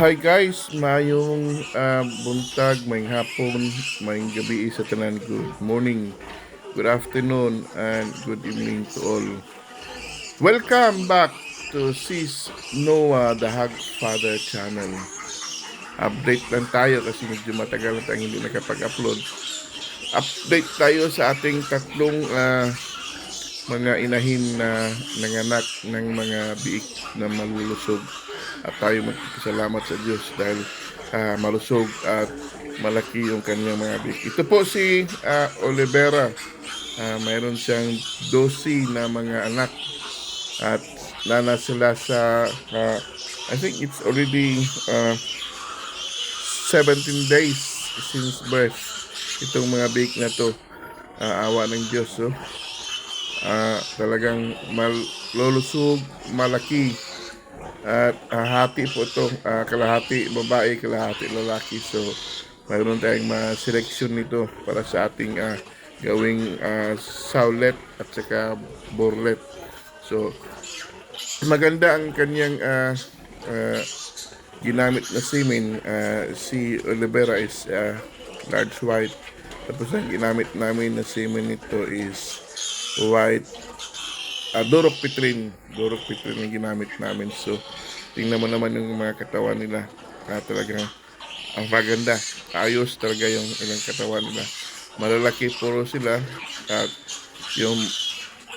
Hi guys, mayong ah, buntag, may hapon, may gabi sa tanan. Good morning, good afternoon, and good evening to all. Welcome back to Sis Noah, the Hag Father channel. Update lang tayo kasi medyo matagal na tayong hindi nakapag-upload. Update tayo sa ating tatlong ah, mga inahin na nanganak ng mga biik na malulusog at tayo magpapasalamat sa Diyos dahil ah, malusog at malaki yung kanyang mga biik. Ito po si ah, Olivera. Ah, mayroon siyang 12 na mga anak at nana sila sa ah, I think it's already ah, 17 days since birth itong mga biik na to Ah, awa ng Diyos oh ah talagang malulusog, malaki. At ah, hati po ito, ah, kalahati babae, kalahati lalaki. So, mayroon tayong mga selection nito para sa ating ah, gawing ah, saulet at saka borlet. So, maganda ang kanyang ah, ah, ginamit na semen. Ah, si Olivera is ah, large white. Tapos ang ginamit namin na semen nito is white uh, Dorok Pitrin Dorok Pitrin ang ginamit namin. So tingnan mo naman yung mga katawan nila. Uh, talagang ang maganda ayos talaga yung ilang katawan nila. Malalaki puro sila. At yung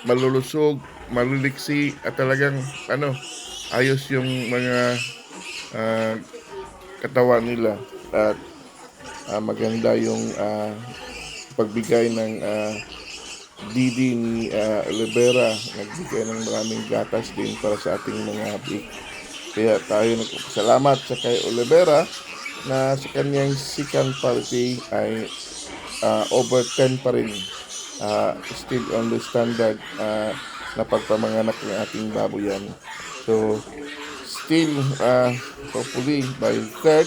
malulusog maluliksi at talagang ano ayos yung mga ah, katawan nila. At ah, maganda yung ah, pagbigay ng ah, Didi ni uh, Olivera nagbigay ng maraming gatas din para sa ating mga big. Kaya tayo nagpapasalamat sa kay Olivera na sa kanyang second party ay uh, over 10 pa rin. Uh, still on the standard uh, na pagpamanganak ng ating baboyan. So, still, uh, hopefully, by third,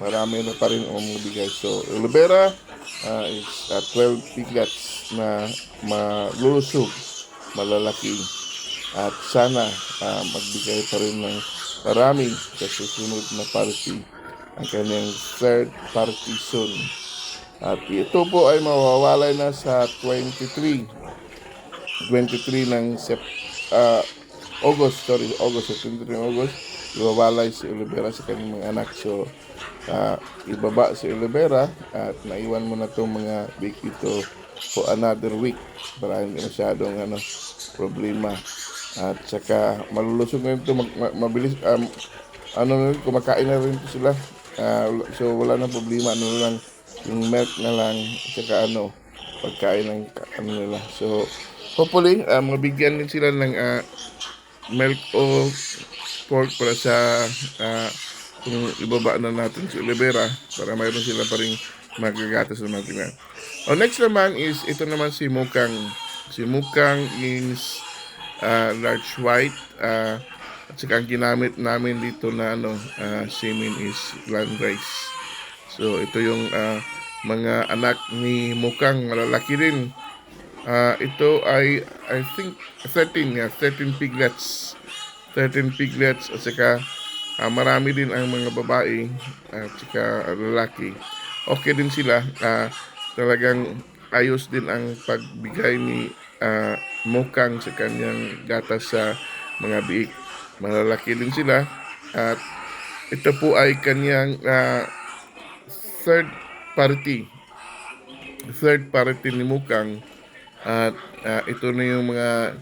marami na pa rin ang mabigay. So, Olivera uh, is uh, 12 piglets na malusog, malalaki. At sana uh, magbigay pa rin ng marami sa susunod na party ang kanyang third party soon. At ito po ay mawawalay na sa 23 23 ng Sep, uh, August, sorry, August, sa 23 ng August, iwawalay si Olivera sa kanyang mga anak. So, uh, ibaba si Olivera at naiwan mo na itong mga big ito for another week para hindi masyadong ano, problema. At saka malulusog na ito, mag, ma- mabilis, um, ano na kumakain na rin ito sila. Ah, so wala na problema, ano lang, yung milk na lang, saka ano, pagkain ng ano nila. So, hopefully, uh, mabigyan din sila ng ah, milk o pork para sa ah, kung ibaba na natin si Olivera para mayroon sila pa rin magagatas na mga O next naman is ito naman si Mukang. Si Mukang is ah, large white ah, at saka ang ginamit namin dito na ano ah, semen is land rice. So ito yung ah, mga anak ni Mukang malalaki rin. Ah, ito ay I think 13 yeah, 13 piglets. 13 piglets at saka ah, marami din ang mga babae at saka lalaki. Okay din sila. ah, talagang ayos din ang pagbigay ni ah, Mukang sa kanyang gatas sa mga biik. Malalaki din sila at ito po ay kanyang ah, third party. Third party ni Mukang at ah, ito na yung mga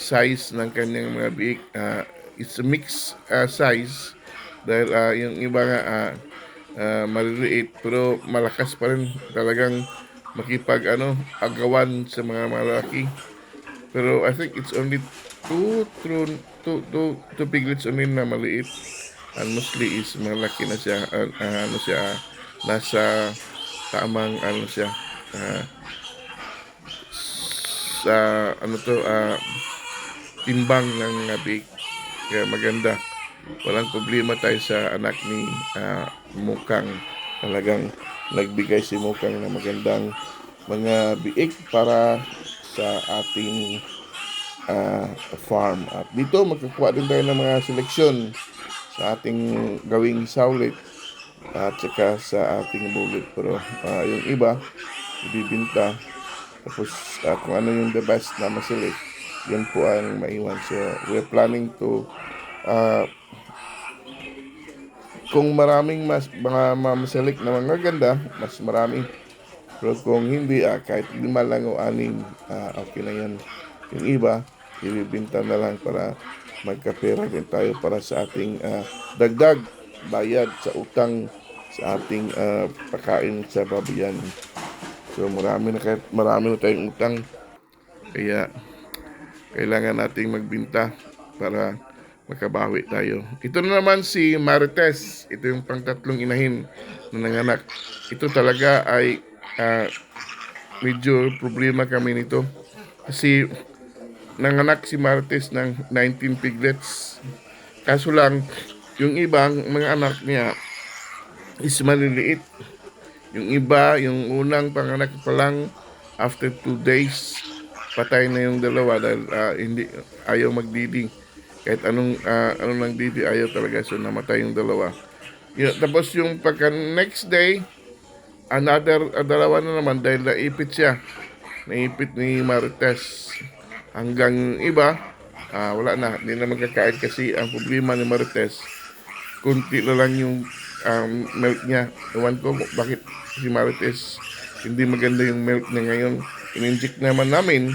size ng kanyang mga biik. Ah, it's a mixed ah, size dahil ah, yung iba nga ah, ah, maliliit pero malakas pa rin talagang makipag ano agawan sa mga malaki. Pero I think it's only two two two two, two piglets only na maliit. And mostly is malaki na siya ah, ah, ano siya nasa tamang ano siya ah, sa ano to ah, timbang ng mga big kaya maganda. Walang problema tayo sa anak ni ah, Mukang. Talagang nagbigay si Mukang ng magandang mga biik para sa ating ah, farm. At dito magkakuha din tayo ng mga seleksyon sa ating gawing saulit at saka sa ating bullet. Pero ah, yung iba, ibibinta. Tapos ah, kung ano yung the best na masilit, yun po ang maiwan. So we're planning to ah, kung maraming mas mga mamasilik na mga ganda, mas marami. Pero kung hindi, ah, kahit lima lang o anim, ah, okay na yan. Yung iba, ibibinta na lang para magkapera din tayo para sa ating ah, dagdag bayad sa utang sa ating ah, pagkain sa babayan. So marami na kahit marami na tayong utang. Kaya kailangan nating magbinta para makabawi tayo. Ito na naman si Marites. Ito yung pangtatlong inahin na nanganak. Ito talaga ay ah, medyo problema kami nito. Kasi nanganak si Marites ng 19 piglets. Kaso lang, yung ibang mga anak niya is maliliit. Yung iba, yung unang panganak pa lang, after two days, patay na yung dalawa dahil ah, hindi ayaw magdidi. Kahit anong ah, anong nang didi ayaw talaga so namatay yung dalawa. Yun, tapos yung pagka next day, another ah, dalawa na naman dahil naipit siya. Naipit ni Marites. Hanggang iba, ah, wala na, hindi na magkakain kasi ang problema ni Marites, kunti na lang yung um, milk niya. Ewan ko bakit si Marites hindi maganda yung milk niya ngayon. In-inject naman namin,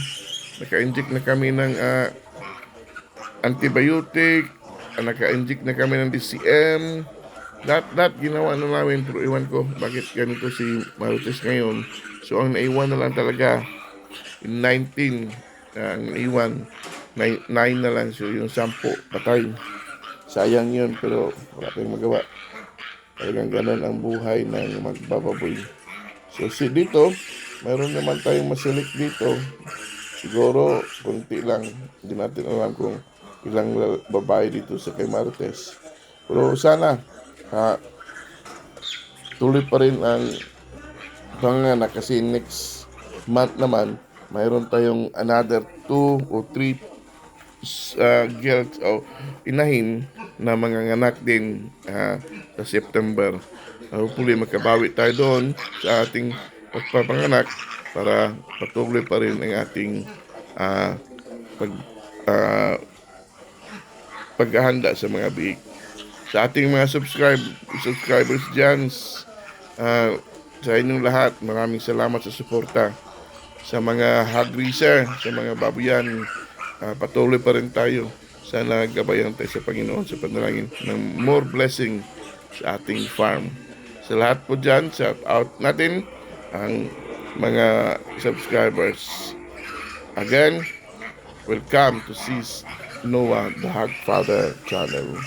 naka-inject na kami ng ah, antibiotic, ah, naka-inject na kami ng DCM, lahat, lahat ginawa na namin pero iwan ko bakit ganito si Marites ngayon. So ang naiwan na lang talaga, yung 19, ah, ang naiwan, 9 na lang. So yung 10, patay. Sayang yun pero wala tayong magawa. Talagang ganun ang buhay ng magbababoy. So si dito, mayroon naman tayong masilik dito. Siguro, kunti lang. Hindi natin alam kung ilang la- babae dito sa kay Martes. Pero sana, ha, tuloy pa rin ang panganak kasi next month naman, mayroon tayong another two or three uh, girls o inahin na manganganak din ah, sa September. Uh, hopefully makabawi tayo doon sa ating pagpapanganak para patuloy pa rin ang ating ah, pag ah, paghahanda sa mga biik. Sa ating mga subscribe subscribers dyan, ah, sa inyong lahat, maraming salamat sa suporta sa mga hog raiser, sa mga babuyan, ah, patuloy pa rin tayo. Sana gabayan tayo sa Panginoon sa panalangin ng more blessing sa ating farm. Sa lahat po dyan, shout out natin ang mga subscribers. Again, welcome to Sis Noah, the Hog Father channel.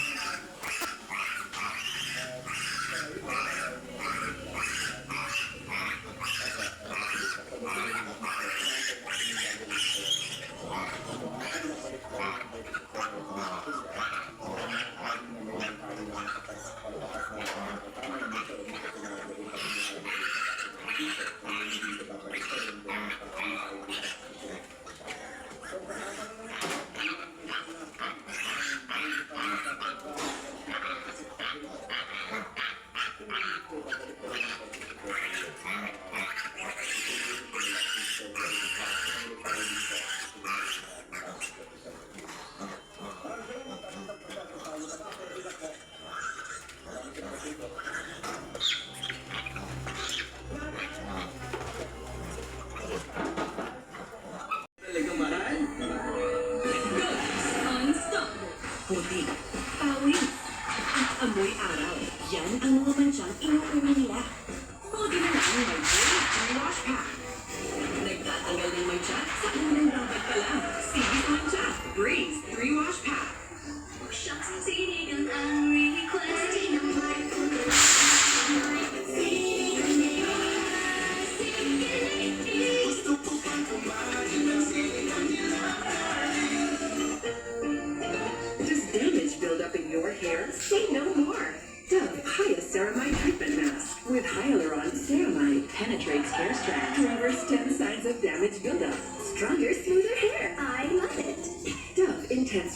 Amoy araw. Yan ang mga mansyang inuuwi nila.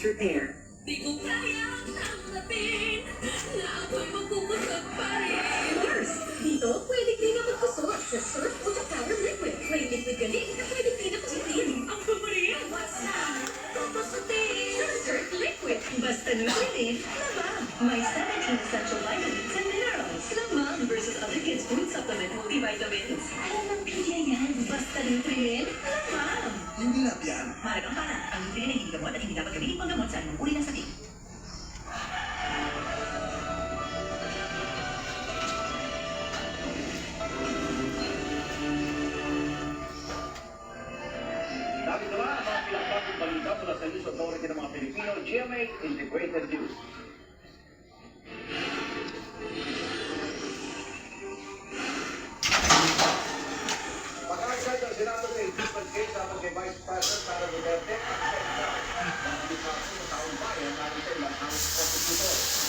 must repair. Di ko kaya tanggapin na ako'y magkukusot pa rin. Dito pwede din na magkusot sa surf o sa power liquid. May liquid galing na pwede din na kusutin. Ang pamarin! What's na? Kukusutin! Sa surf liquid. Basta na nukutin, lamang. May 17 essential vitamins and minerals. Lamang versus other kids' food supplement multivitamins. Alam ang pila yan. Basta nutrient, lamang. Hindi lab yan. Marang parang. Lakas balita mula sa News Authority ng mga Pilipino, GMA Integrated News. Pagkakasal ng Senado ng impeachment dapat kay Vice para Duterte at ng mga taong bayan na itin ng House